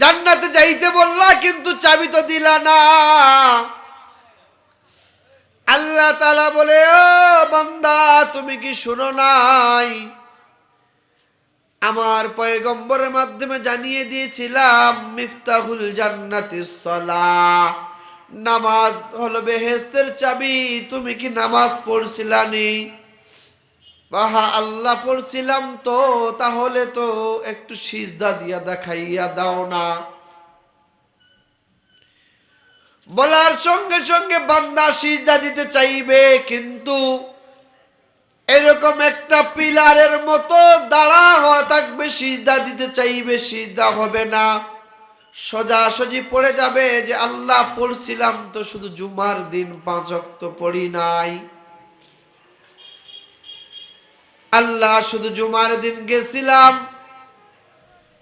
জান্নাতে যাইতে বললা, কিন্তু চাবি তো দিলা না। আল্লাহ তালা বলে, ও বান্দা, তুমি কি শুনো নাই? আমার পয়গম্বরের মাধ্যমে জানিয়ে দিয়েছিলাম, মিফতাহুল জান্নাতি সলা। নামাজ হলো বেহেস্তের চাবি, তুমি কি নামাজ পড়ছিলানি? বাহা আল্লাহ পড়ছিলাম তো, তাহলে তো একটু সিজদা দিয়া দেখাইয়া দাও না। বলার সঙ্গে সঙ্গে বান্দা সিজদা দিতে চাইবে, কিন্তু এরকম একটা পিলারের মতো দাঁড়া হওয়া থাকবে, সিজদা দিতে চাইবে, সিজদা হবে না। সোজাসুজি পড়ে যাবে যে, আল্লাহ পড়ছিলাম তো শুধু জুমার দিন পাঁচ অক্ত পড়ি নাই। আল্লাহ, শুধু জুমার দিন গেছিলাম,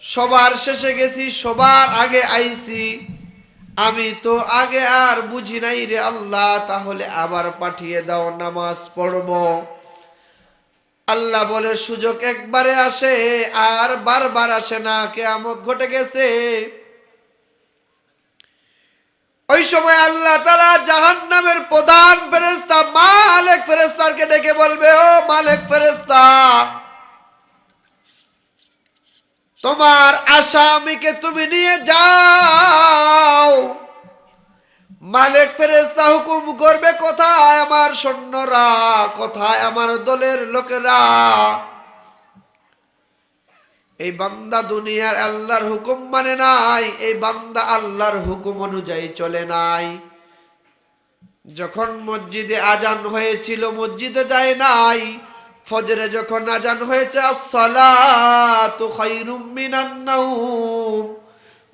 সবার শেষে গেছি, সবার আগে আইছি। আমি তো আগে আর বুঝি নাই রে আল্লাহ, তাহলে আবার পাঠিয়ে দাও, নামাজ পড়ব। আল্লাহ বলে, সুযোগ একবারে আসে, আর বারবার আসে না, কেয়ামত ঘটে গেছে। ওই সময় আল্লাহ তালা ডেকে বলবে, ও মালেক ফেরেস্তা তোমার আসামিকে তুমি নিয়ে যাও। মালিক ফেরেস্তা হুকুম করবে, কোথায় আমার সৈন্যরা, কোথায় আমার দলের লোকেরা? এই বান্দা দুনিয়ার আল্লাহর হুকুম মানে নাই, এই বান্দা আল্লাহর হুকুম অনুযায়ী চলে নাই। যখন মসজিদে আজান হয়েছিল, মসজিদে যায় নাই। ফজরে যখন আজান হয়েছে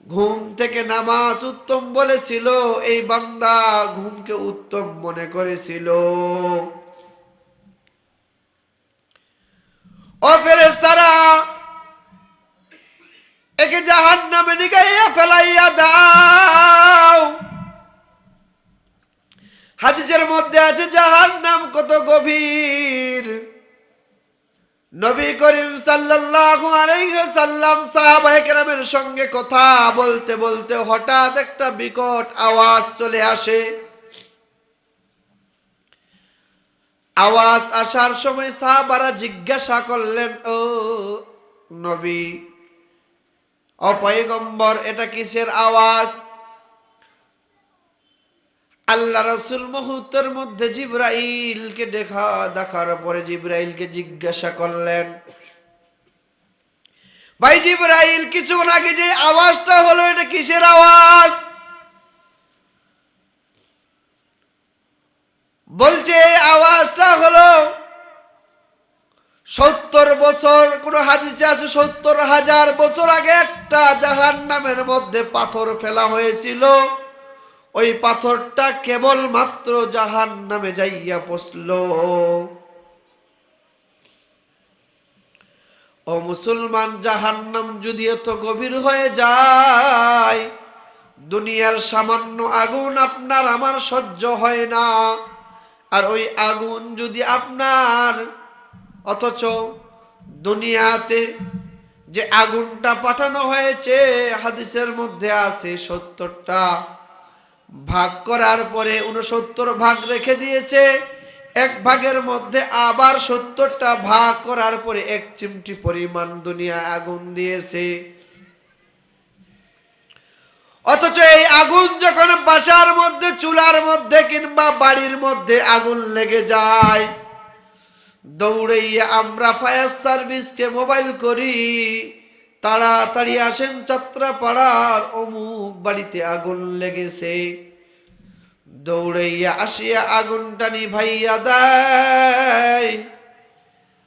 ঘুম থেকে নামাজ উত্তম বলেছিল, এই বান্দা ঘুমকে উত্তম মনে করেছিল। একে জাহান নামে নিগাইয়া ফেলাইয়া দাও। হাদিসের মধ্যে আছে জাহান নাম কত গভীর। নবী করিম সাল্লাল্লাহু আলাইহি সাল্লাম সাহাবায়ে কেরামের সঙ্গে কথা বলতে বলতে হঠাৎ একটা বিকট আওয়াজ চলে আসে। আওয়াজ আসার সময় সাহাবারা জিজ্ঞাসা করলেন, ও নবী অপয়গম্বর এটা কিসের আওয়াজ? আল্লাহ রসুল মুহূর্তের মধ্যে জিব্রাইলকে দেখা, দেখার পরে জিব্রাইলকে জিজ্ঞাসা করলেন। ভাই জিব্রাইল, কিছুক্ষণ আগে যে আওয়াজটা হলো, এটা কিসের আওয়াজ? বলছে আওয়াজটা হলো সত্তর বছর, কোন হাদিসে আছে সত্তর হাজার বছর আগে একটা জাহান নামের মধ্যে পাথর ফেলা হয়েছিল। ওই পাথরটা কেবল মাত্র জাহান নামে যাইয়া পড়ল ও মুসলমান, জাহান্নাম যদি এত গভীর হয়ে যায়, দুনিয়ার সামান্য আগুন আপনার আমার সহ্য হয় না। আর ওই আগুন যদি আপনার, অথচ দুনিয়াতে যে আগুনটা পাঠানো হয়েছে, হাদিসের মধ্যে আছে সত্তরটা। ভাগ করার পরে উনসত্তর ভাগ রেখে দিয়েছে। এক ভাগের মধ্যে আবার সত্তরটা ভাগ করার পরে এক চিমটি পরিমাণ দুনিয়া আগুন দিয়েছে। অথচ এই আগুন যখন বাসার মধ্যে, চুলার মধ্যে কিংবা বাড়ির মধ্যে আগুন লেগে যায়, দৌড়াইয়া আমরা ফায়ার সার্ভিসকে মোবাইল করি। তাড়াতাড়ি আসেন যাত্রাপাড়ার অমুক বাড়িতে আগুন লেগেছে। দৌড়াইয়া আসিয়া আগুনটা নিভাইয়া দেয়।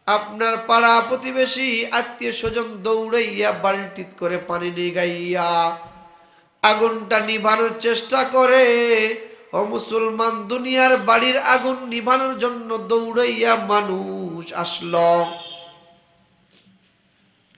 আপনার পাড়া প্রতিবেশী আত্মীয় স্বজন দৌড়াইয়া বালতিত করে পানি নিগাইয়া আগুনটা নিভানোর চেষ্টা করে। ও মুসলমান দুনিয়ার বাড়ির আগুন নিভানোর জন্য দৌড়াইয়া মানুষ আসলো।